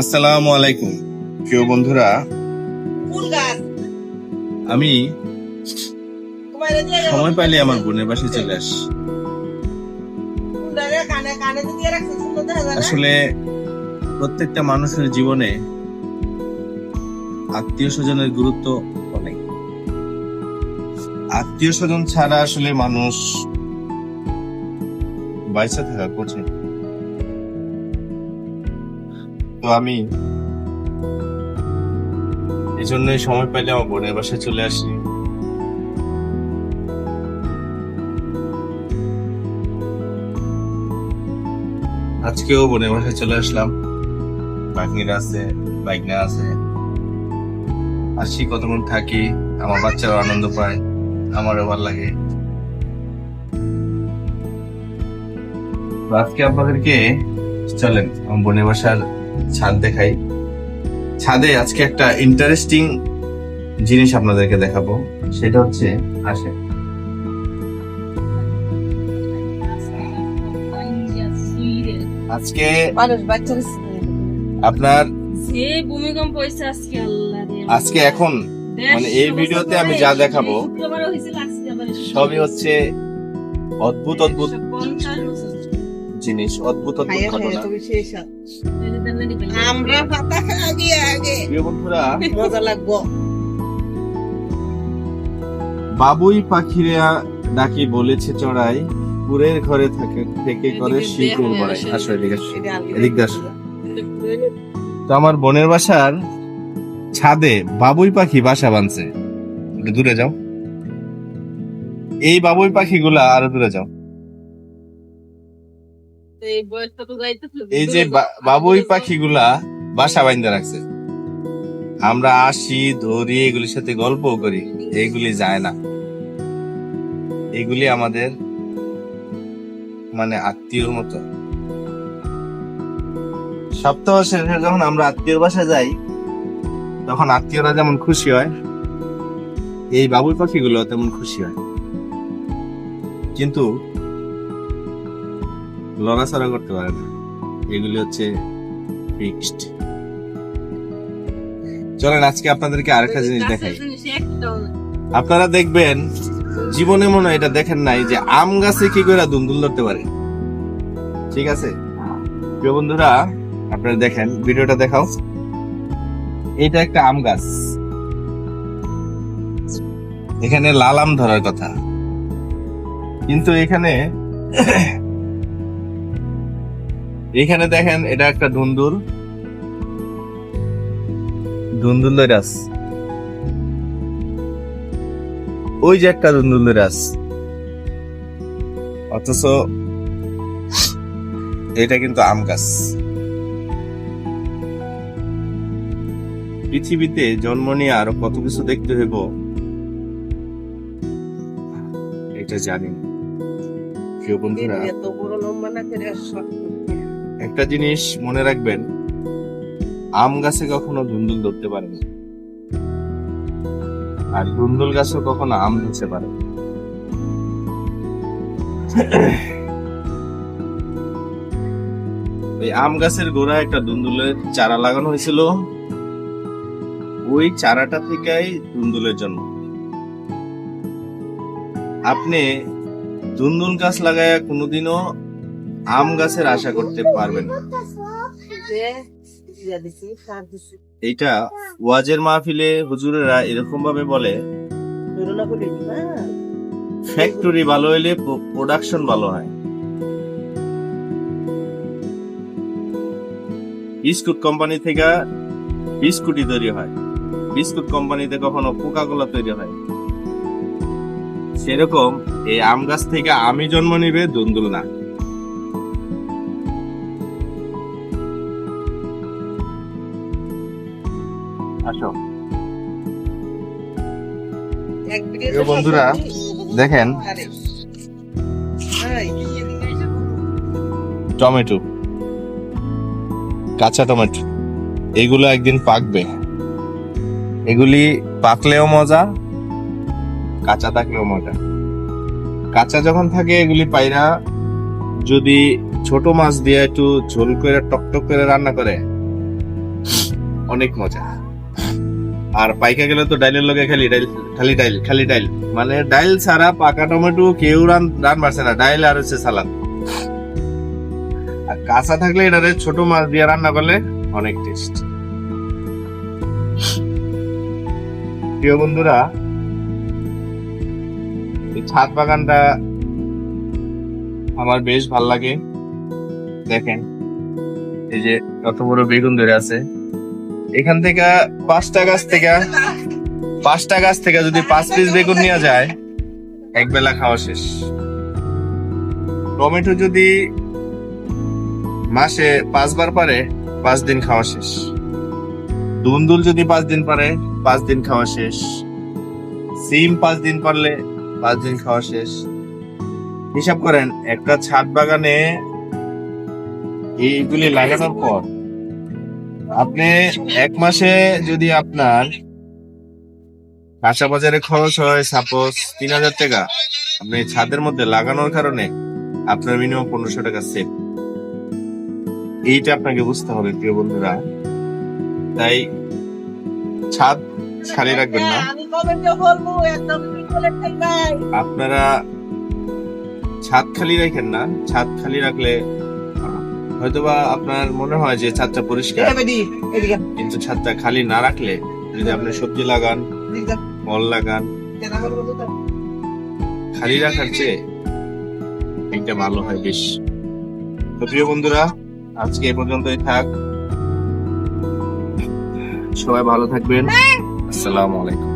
আসসালামু আলাইকুম, প্রিয় বন্ধুরা। আমি সময় পাইলে আমার বোনের বাসায় চলে আসি। আসলে প্রত্যেকটা মানুষের জীবনে আত্মীয় স্বজনের গুরুত্ব অনেক। আত্মীয় স্বজন ছাড়া আসলে মানুষ বাইসা থাকা কঠিন তো আমি এই জন্যই সময় পাইলে আমার বোনের বাসায় চলে আসি। আজকেও বোনের বাসায় চলে আসলাম। বাগনিরা আছে বাইকনা আছে। আসি কতক্ষণ থাকি, আমার বাচ্চারা আনন্দ পায়, আমারও ভালো লাগে। তো আজকে আপনাদেরকে চলেন আমার বোনের বাসার ছাদ দেখাই। ছাদে আজকে একটা ইন্টারেস্টিং জিনিস আপনাদেরকে দেখাবো সেটা হচ্ছে আসে আজকে আপনার ভূমিকম্প হয়েছে আজকে আজকে এখন মানে এই ভিডিওতে আমি যা দেখাবো, সবই হচ্ছে অদ্ভুত অদ্ভুত। 150 বছর। জিনিস অদ্ভুত অদ্ভুত ঘটনা। আমরা পাতা আগে আগে। প্রিয় বন্ধুরা মজা লাগবো। বাবুই পাখিরা ডাকি বলেছে চড়াই পুরের ঘরে থাকে থেকে করে শিল্পের বড়াই আসো এদিকে। এদিক আসো। তো আমার বোনের বাসার ছাদে বাবুই পাখি বাসা বাঁধছে। একটু দূরে যাও। এই বাবুই পাখিগুলা আরও দূরে যাও। এই যে বাবুই পাখিগুলা বাসা বাইন্দা রাখছে। আমরা আসি ধরি এগুলির সাথে গল্প করি। এইগুলি যায় না। এগুলি আমাদের মানে আত্মীয়র মতো। সপ্তাহ শেষে যখন আমরা আত্মীয়র বাসায় যাই তখন আত্মীয়রা যেমন খুশি হয় এই বাবুই পাখিগুলো তেমন খুশি হয়। কিন্তু লড়াচড়া করতে পারে না। এগুলি হচ্ছে ফিক্সড চলেন আজকে আপনাদেরকে আরেকটা জিনিস দেখাই। আপনারা দেখবেন জীবনে মনে এটা দেখেন নাই যে আম গাছে কি করে দুন্দুল ধরতে পারে। ঠিক আছে? প্রিয় বন্ধুরা আপনারা দেখেন ভিডিওটা দেখাও। এটা একটা আম গাছ। এখানে লাল আম ধরার কথা। কিন্তু এখানে এখানে দেখেন, এটা একটা ধুন্দুল ধুন্দুল গাছ ওই যে একটা ধুন্দুলের রাস অথচ এটা কিন্তু আম গাছ। পৃথিবীতে জন্ম নিয়ে আরও কত কিছু দেখতে হইব, এটা জানি। প্রিয় বন্ধুরা, এত বড় লম্বা না একটা জিনিস মনে রাখবেন, আম গাছে কখনো ধুন্দুল ধরতে পারে না। আর ধুন্দুল গাছও কখনো আম ধরতে পারে ওই আম গাছের গোড়ায় একটা ধুন্দুলের চারা লাগানো হয়েছিল। ওই চারাটা থেকেই ধুন্দুলের জন্ম। আপনি ধুন্দুল গাছ লাগায় কোনোদিনও আম গাছের আশা করতে পারবেন না। এইটা ওয়াজের মাহফিলে হুজুরেরা এরকম ভাবে বলে, ফ্যাক্টরি ভালো হইলে প্রোডাকশন ভালো হয়। বিস্কুট কোম্পানি থেকে বিস্কুটই তৈরি হয়। বিস্কুট কোম্পানিতে কখনো কোকা কোলা তৈরি হয়। সেরকম এই আম গাছ থেকে আমি জন্ম নিবে দুন্দুল না আসো। বন্ধুরা, দেখেন। টমেটো। কাঁচা টমেটো। এগুলো একদিন পাকবে। এগুলি পাকলেও মজা কাঁচা থাকলেও মজা। কাঁচা যখন থাকে এগুলি পাইরা যদি ছোট মাছ দিয়ে একটু ঝোল করে টকটক করে রান্না করে অনেক মজা। আর পাইকা গেলে তো ডাইলের লগে খালি ডাইল খালি ডাইল খালি ডাইল। মানে ডাইল ছাড়া পাকা টমেটো কেউ রান রান পারছে না। ডাইল আর হচ্ছে সালাদ। আর কাঁচা থাকলে এটারে ছোট মাছ দিয়ে রান্না করলে অনেক টেস্ট প্রিয় বন্ধুরা, এই ছাদ বাগানটা আমার বেশ ভালো লাগে। দেখেন, এই যে কত বড় বেগুন ধরে আছে। এখান থেকে পাঁচটা গাছ থেকে, পাঁচটা গাছ থেকে যদি পাঁচ পিস বেগুন নেওয়া যায় এক বেলা খাওয়া শেষ। টমেটো যদি মাসে পাঁচবার পারে, পাঁচ দিন খাওয়া শেষ। দুন্দুল যদি পাঁচ দিন পারে, পাঁচ দিন খাওয়া শেষ। সিম পাঁচ দিন পারলে, পাঁচ দিন খাওয়া শেষ। হিসাব করেন, একটা ছাদ বাগানে এইগুলি লাগানোর পর আপনি এক মাসে যদি আপনার কাঁচা বাজারে খরচ হয় সাপোজ তিন হাজার টাকা আপনি ছাদের মধ্যে লাগানোর কারণে আপনার মিনিমাম পনেরোশো টাকা সেভ এইটা আপনাকে বুঝতে হবে প্রিয় বন্ধুরা। তাই ছাদ খালি রাখবেন না। আপনারা ছাদ খালি রাখেন না। ছাদ খালি রাখলে হয়তোবা আপনার মনে হয় যে ছাদটা পরিষ্কার কিন্তু ছাদটা খালি না রাখলে যদি আপনি সবজি লাগান ফল লাগান খালি রাখার চেয়ে এটা ভালো হয় বেশ। তো প্রিয় বন্ধুরা আজকে এই পর্যন্তই থাক। সবাই ভালো থাকবেন। আসসালামু আলাইকুম।